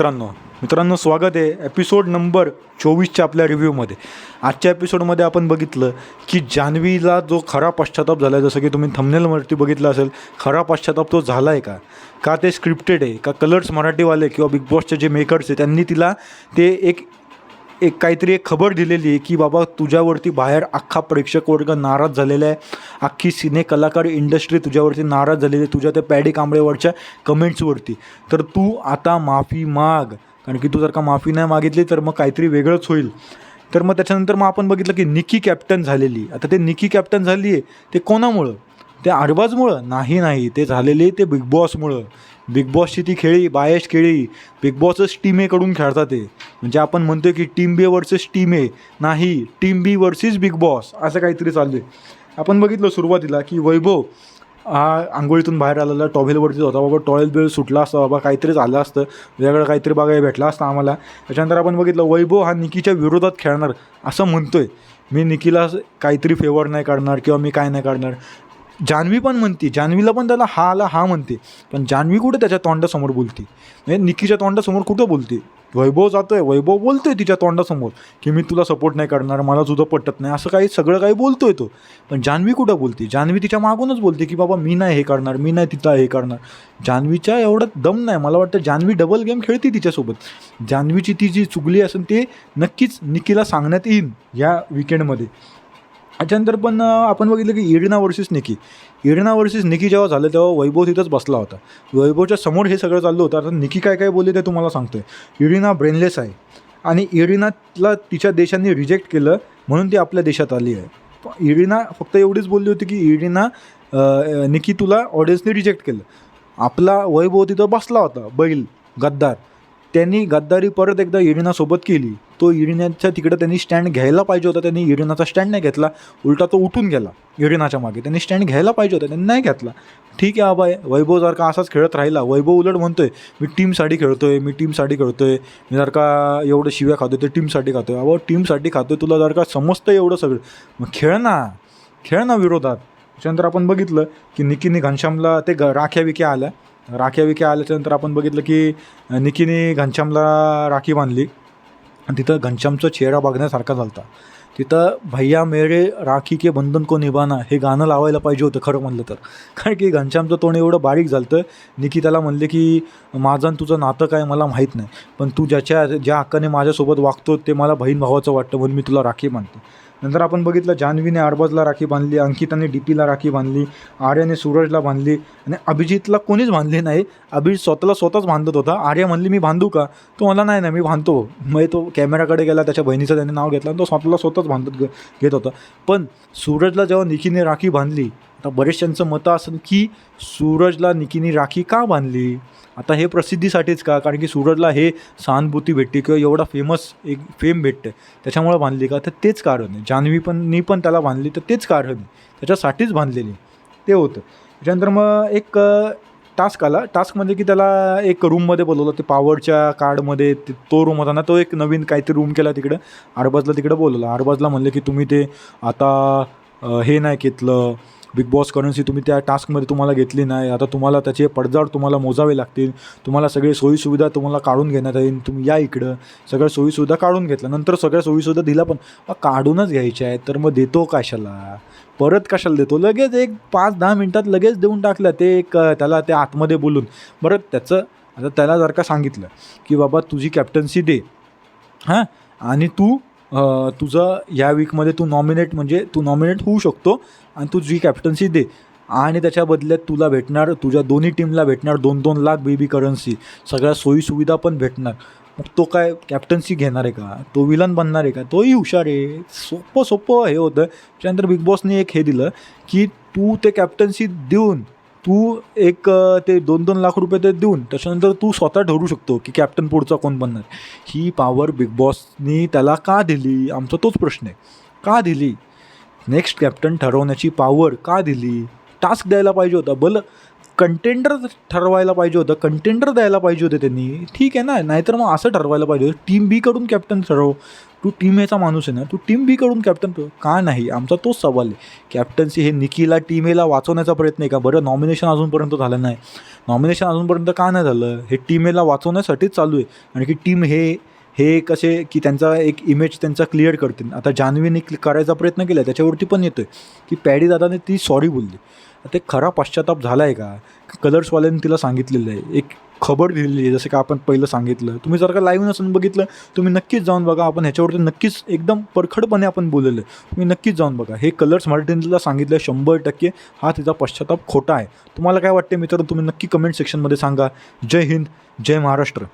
मित्रांनो मित्रांनो स्वागत आहे एपिसोड नंबर चोवीसच्या आपल्या रिव्ह्यूमध्ये आजच्या एपिसोडमध्ये आपण बघितलं की जान्हवीला जो खरा पश्चाताप झाला आहे जसं की तुम्ही थंबनेलवरती बघितलं असेल खरा पश्चाताप तो झाला आहे का? का ते स्क्रिप्टेड आहे? का कलर्स मराठीवाले किंवा बिग बॉसचे जे मेकर्स आहे त्यांनी तिला ते एक एक काहीतरी एक खबर दिलेली आहे की बाबा तुझ्यावरती बाहेर अख्खा प्रेक्षक वर्ग नाराज झालेला आहे. अख्खी सिने कलाकार इंडस्ट्री तुझ्यावरती नाराज झालेली आहे. तुझ्या त्या पॅडी कांबळेवरच्या कमेंट्सवरती तर तू आता माफी माग. कारण की तू जर का माफी नाही मागितली तर मग काहीतरी वेगळंच होईल. तर मग त्याच्यानंतर मग आपण बघितलं की निकी कॅप्टन झालेली आता ते निकी कॅप्टन झाली आहे ते कोणामुळं? ते अरबाजमुळं नाही नाही ते झालेले ते बिग बॉसमुळं बिग बॉसची ती खेळी बायश खेळी बिग बॉसच टीम एकडून खेळतात ते. म्हणजे आपण म्हणतो की team B versus team A नाही team B versus big boss असं काहीतरी चाललं आहे आपण बघितलं सुरुवातीला की वैभव हा आंघोळीतून बाहेर आलेला टॉवेलवरतीच होता. बाबा टॉवेल बिल सुटला असता. बाबा काहीतरी झालं असतं. वेगळं काहीतरी बघायला भेटला असतं आम्हाला. त्याच्यानंतर आपण बघितलं वैभव हा निकीच्या विरोधात खेळणार असं म्हणतोय. मी निकीला काहीतरी फेवर नाही काढणार किंवा मी काय नाही काढणार. जान्हवी पण म्हणते जान्हवीला पण त्याला हा आला हा म्हणते. पण जान्हवी कुठे त्याच्या तोंडासमोर बोलते? म्हणजे निकीच्या तोंडासमोर कुठं बोलते? वैभव जातो आहे वैभव बोलतोय तिच्या तोंडासमोर की मी तुला सपोर्ट नाही करणार मला तुझं पटत नाही असं काही सगळं काही बोलतोय तो. पण जान्हवी कुठं बोलते? जान्हवी तिच्या मागूनच बोलते की बाबा मी नाही हे करणार मी नाही तिथं हे करणार. जान्हवीच्या एवढं दम नाही. मला वाटतं जान्हवी डबल गेम खेळते तिच्यासोबत. जान्हवीची ती जी चुगली असेल ते नक्कीच निकीला सांगण्यात येईल या विकेंडमध्ये त्याच्यानंतर पण आपण बघितलं की इडना वर्सेस निकी. इडना वर्सेस निकी जेव्हा झालं तेव्हा वैभव तिथंच बसला होता. वैभवच्या समोर हे सगळं चाललं होतं. आता निकी काय काय बोलली ते तुम्हाला सांगतोय. इडिना ब्रेनलेस आहे. आणि इडिनाला तिच्या देशांनी रिजेक्ट केलं म्हणून ती आपल्या देशात आली आहे. इडिना फक्त एवढीच बोलली होती की इडिना निकी तुला ऑडियन्सने रिजेक्ट केलं. आपला वैभव तिथं बसला होता बैल गद्दार. त्यांनी गद्दारी परत एकदा इरिनासोबत केली. तो इरिनाच्या तिकडं त्यांनी स्टँड घ्यायला पाहिजे होता. त्यांनी इरिनाचा स्टँड नाही घेतला. उलटा तो उठून गेला इरिनाच्या मागे. त्यांनी स्टँड घ्यायला पाहिजे होता. त्यांनी नाही घेतला. ठीक आहे आबा वैभव जर का असाच खेळत राहिला वैभव उलट म्हणतोय मी टीमसाठी खेळतोय मी टीमसाठी खेळतोय मी जर का एवढं शिव्या खातोय ते टीमसाठी खातोय. अबो टीमसाठी खातोय तुला जर का समजतं एवढं सगळं. मग खेळ ना खेळ ना विरोधात. त्याच्यानंतर आपण बघितलं की निकीने घनश्यामला ते ग राख्या विक्या आल्या. राख्या विक्या आल्याच्यानंतर आपण बघितलं की निकीने घनश्यामला राखी बांधली. आणि तिथं घनश्यामचा चेहरा बघण्यासारखा झाला होता. तिथं भैया मेरे राखी के बंधन को निभाना हे गाणं लावायला पाहिजे होतं खरं म्हणलं तर. कारण की घनश्यामचं तोंड एवढं बारीक झालं निकी त्याला म्हणले की माझं आणि तुझं नातं काय मला माहीत नाही. पण तू ज्याच्या ज्या हक्काने माझ्यासोबत वागतो ते मला बहीण भावाचं वाटतं म्हणून मी तुला राखी बांधते. नंतर आपण बघितलं जान्हवीने अरबजला राखी बांधली अंकिताने डी पीला राखी बांधली आर्याने सूरजला बांधली आणि अभिजितला कोणीच बांधले नाही. अभिजित स्वतःला स्वतःच बांधत होता. आर्या म्हणली मी बांधू का? तो मला नाही ना मी बांधतो. मग तो कॅमेराकडे गेला त्याच्या बहिणीचं त्याने नाव घेतलं आणि तो स्वतःला स्वतःच बांधत घेत होता. पण सूरजला जेव्हा निखीने राखी बांधली आता बरेचशांचं मतं असं की सूरजला निकीनी राखी का बांधली? आता हे प्रसिद्धीसाठीच का? कारण की सूरजला हे सहानुभूती भेटते किंवा एवढा फेमस एक फेम भेटते त्याच्यामुळे बांधली का? तर तेच कारण आहे. जान्हवी पण नी पण त्याला बांधली तर तेच कारण आहे. त्याच्यासाठीच बांधलेली. ते होतं. त्याच्यानंतर मग एक टास्क आला. टास्कमध्ये की त्याला एक रूममध्ये बोलवलं. ते पावरच्या कार्डमध्ये ते तो रूम होता ना तो एक नवीन काहीतरी रूम केला तिकडं. आरबाजला तिकडं बोलवलं. आरबाजला म्हणलं की तुम्ही ते आता हे नाही घेतलं. बिग बॉस करन्सी तुम्ही त्या टास्कमध्ये तुम्हाला घेतली नाही. आता तुम्हाला त्याचे पडझड तुम्हाला मोजावे लागतील. तुम्हाला सगळे सोयीसुविधा तुम्हाला काढून घेण्यात येईल. तुम्ही या इकडं. सगळ्या सोयीसुविधा काढून घेतल्या. नंतर सगळ्या सोयीसुविधा दिला पण काढूनच घ्यायच्या आहेत. तर मग देतो कशाला? परत कशाला देतो? लगेच एक पाच दहा मिनटात लगेच देऊन टाकलं ते एक त्याला ते आतमध्ये बोलून. बरं त्याचं आता त्याला जर का सांगितलं की बाबा तुझी कॅप्टन्सी दे. हां? आणि तू तुझं या वीकमध्ये तू नॉमिनेट म्हणजे तू नॉमिनेट होऊ शकतो. आणि तू जी कॅप्टन्सी दे आणि त्याच्या बदल्यात तुला भेटणार तुझ्या दोन्ही टीमला भेटणार दोन दोन लाख बेबी करन्सी सगळ्या सोयीसुविधा पण भेटणार. मग तो काय कॅप्टन्सी घेणार आहे का? तो विलन बनणार आहे का? तोही हुशार आहे. सोपं सोपं हे होतं. त्याच्यानंतर बिग बॉसने एक हे दिलं की तू ते कॅप्टन्सी देऊन तू एक ते दोन दोन लाख रुपये ते देऊन त्याच्यानंतर तू स्वतः ठरवू शकतो की कॅप्टन पुढचा कोण बनणार. ही पॉवर बिग बॉसनी त्याला का दिली? आमचा तोच प्रश्न आहे. का दिली? नेक्स्ट कॅप्टन ठरवण्याची पॉवर का दिली? टास्क द्यायला पाहिजे होता. भलं कंटेंडर ठरवायला पाहिजे होतं. कंटेंडर द्यायला पाहिजे होते त्यांनी. ठीक आहे ना? नाहीतर मग असं ठरवायला पाहिजे होतं. टीम बीकडून कॅप्टन ठरव. तू टीम एचा माणूस आहे ना? तू टीम बीकडून कॅप्टन का नाही? आमचा तोच सवाल आहे. कॅप्टन्सी हे निकीला टीम एला वाचवण्याचा प्रयत्न आहे का? बरं नॉमिनेशन अजूनपर्यंत झालं नाही. नॉमिनेशन अजूनपर्यंत का नाही झालं? हे टीम एला वाचवण्यासाठीच चालू आहे. आणि की टीम हे हे कसे की त्यांचा एक इमेज त्यांचा क्लिअर करतील. आता जान्हवीने करायचा प्रयत्न केला त्याच्यावरती पण येतोय की पॅडी दादाने ती सॉरी बोलली. ते खरा पश्चाताप झाला आहे का कलर्सवाल्यांनी तिला सांगितलेलं आहे. एक खबर दिलेली आहे जसं की आपण पहिलं सांगितलं. तुम्ही जर का लाईव्ह नसून बघितलं तुम्ही नक्कीच जाऊन बघा. आपण ह्याच्यावरती नक्कीच एकदम परखडपणे आपण बोललेलं आहे. तुम्ही नक्कीच जाऊन बघा. हे कलर्स मराठीला सांगितलं शंभर टक्के हा तिचा पश्चाताप खोटा आहे. तुम्हाला काय वाटते मित्रांनो? तुम्ही नक्की कमेंट सेक्शनमध्ये सांगा. जय हिंद जय महाराष्ट्र.